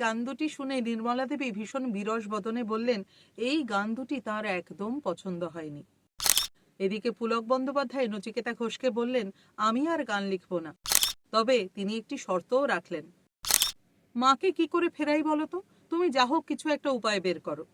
গান দুটি শুনে নির্মলা দেবী ভীষণ বিরস বদনে বললেন, এই গান দুটি তাঁর একদম পছন্দ হয়নি। এদিকে পুলক বন্দ্যোপাধ্যায় নচিকেতা ঘোষকে বললেন, আমি আর গান লিখব না। তবে তিনি একটি শর্তও রাখলেন। মাকে কি করে ফেরাই বলতো তুমি যা হোক কিছু একটা উপায় বের করো।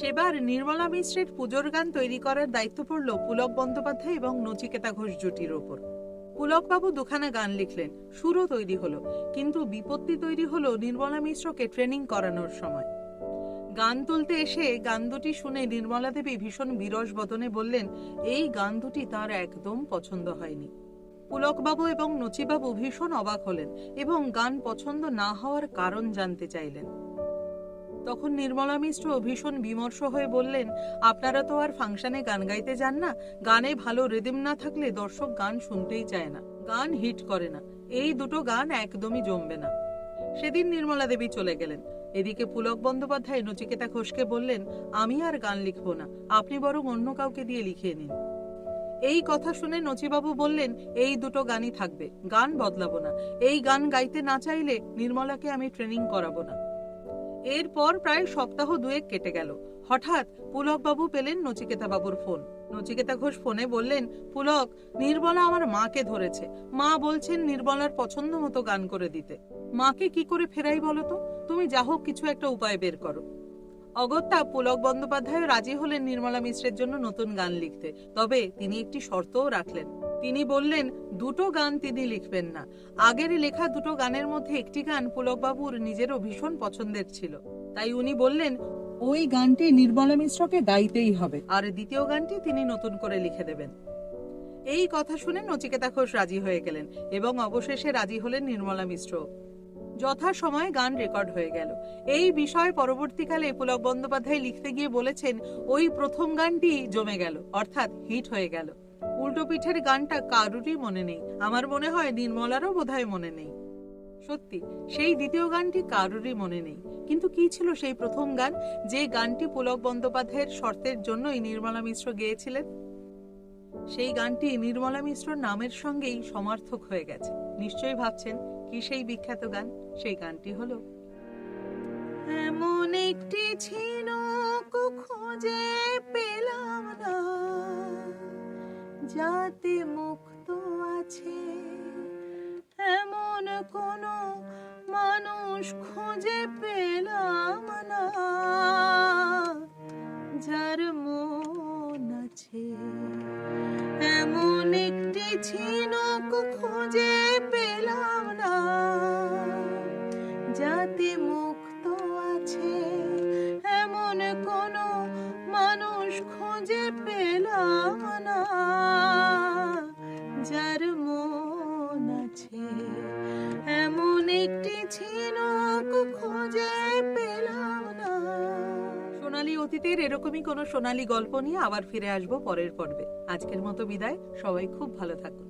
সেবার নির্মলা মিশ্রের পুজোর গান তৈরি করার দায়িত্ব পড়ল পুলক বন্দ্যোপাধ্যায় এবং নচিকেতা ঘোষ জুটির ওপর। পুলকবাবু দুখানা গান লিখলেন, সুরও তৈরি হলো, কিন্তু বিপত্তি তৈরি হলো নির্মলা মিশ্রকে ট্রেনিং করানোর সময়। গান তুলতে এসে গান দুটি শুনে নির্মলা দেবী ভীষণ বিরস বদনে বললেন, এই গান দুটি তার একদম পছন্দ হয়নি। পুলকবাবু এবং নচিবাবু ভীষণ অবাক হলেন এবং গান পছন্দ না হওয়ার কারণ জানতে চাইলেন। তখন নির্মলা মিশ্র ভীষণ বিমর্ষ হয়ে বললেন, আপনারা তো আর ফাংশনে গান গাইতে যান না। গানে ভালো রিদিম না থাকলে দর্শক গান শুনতেই চায় না। গান হিট করে না। এই দুটো গান একদমই জমবে না। সেদিন নির্মলা দেবী চলে গেলেন। এদিকে পুলক বন্দ্যোপাধ্যায় নচিকেতা ঘোষকে বললেন, আমি আর গান লিখব না। আপনি বরং অন্য কাউকে দিয়ে লিখিয়ে নিন। এই কথা শুনে নচিবাবু বললেন, এই দুটো গানই থাকবে। গান বদলাবো না। এই গান গাইতে না চাইলে নির্মলাকে আমি ট্রেনিং করাবো না। এরপর প্রায় সপ্তাহ দুয়েক কেটে গেল। হঠাৎ পুলক বাবু পেলেন নচিকেতা বাবুর ফোন। নচিকেতা ঘোষ ফোনে বললেন, পুলক, নির্মলা আমার মাকে ধরেছে। মা বলছেন নির্মলার পছন্দ মতো গান করে দিতে। মাকে কি করে ফেরাই বলো তো? তুমি যা হোক কিছু একটা উপায় বের করো। অগত্যা পুলক বন্দ্যোপাধ্যায় রাজি হলেন নির্মলা মিশ্রের জন্য নতুন গান লিখতে। তবে তিনি একটি শর্তও রাখলেন। তিনি বললেন দুটো গান তিনি লিখবেন না। আগের লেখা দুটো গানের মধ্যে একটি গান পুলকবাবুর নিজেরও ভীষণ পছন্দের ছিল। তাই উনি বললেন ওই গানটি নির্মলা মিশ্রকে গাইতেই হবে। আর দ্বিতীয় গানটি তিনি নতুন করে লিখে দেবেন। এই কথা শুনে নচিকেতা ঘোষ রাজি হয়ে গেলেন এবং অবশেষে রাজি হলেন নির্মলা মিশ্র। যথা সময়ে গান রেকর্ড হয়ে গেল। এই বিষয় পরবর্তীকালে পুলক বন্দ্যোপাধ্যায় লিখতে গিয়ে বলেছেন ওই প্রথম গানটি জমে গেল অর্থাৎ হিট হয়ে গেল। উল্টো পিঠের গানটা কারুরই মনে নেই। আমার মনে হয় নির্মলারও বোধহয় মনে নেই। সত্যি, সেই দ্বিতীয় গানটি কারুরই মনে নেই। কিন্তু কি ছিল সেই প্রথম গান, যে গানটি পুলক বন্দ্যোপাধ্যায়ের শর্তের জন্যই নির্মলা মিশ্র গেয়েছিলেন? সেই গানটি নির্মলা মিশ্র নামের সঙ্গেই সমার্থক হয়ে গেছে। নিশ্চয়ই ভাবছেন, কি সেই বিখ্যাত গান? সেই গানটি হলো, এমন একটি ছিল খুঁজে পেলাম না। যাতে মুক্ত আছে। এমন কোন মানুষ খুঁজে পেলাম না। যার মন আছে, এমন একটি ঝিনুক খুঁজে পেলাম না। যাতে মুক্ত আছে, এমন কোন মানুষ খুঁজে পেলাম যার মন আছে, এমন একটি ঝিনুক খুঁজে পেলাম না। সোনালী অতীতের এরকমই কোনো সোনালী গল্প নিয়ে আবার ফিরে আসব পরের পর্বে। আজকের মতো বিদায়, সবাই খুব ভালো থাকুন।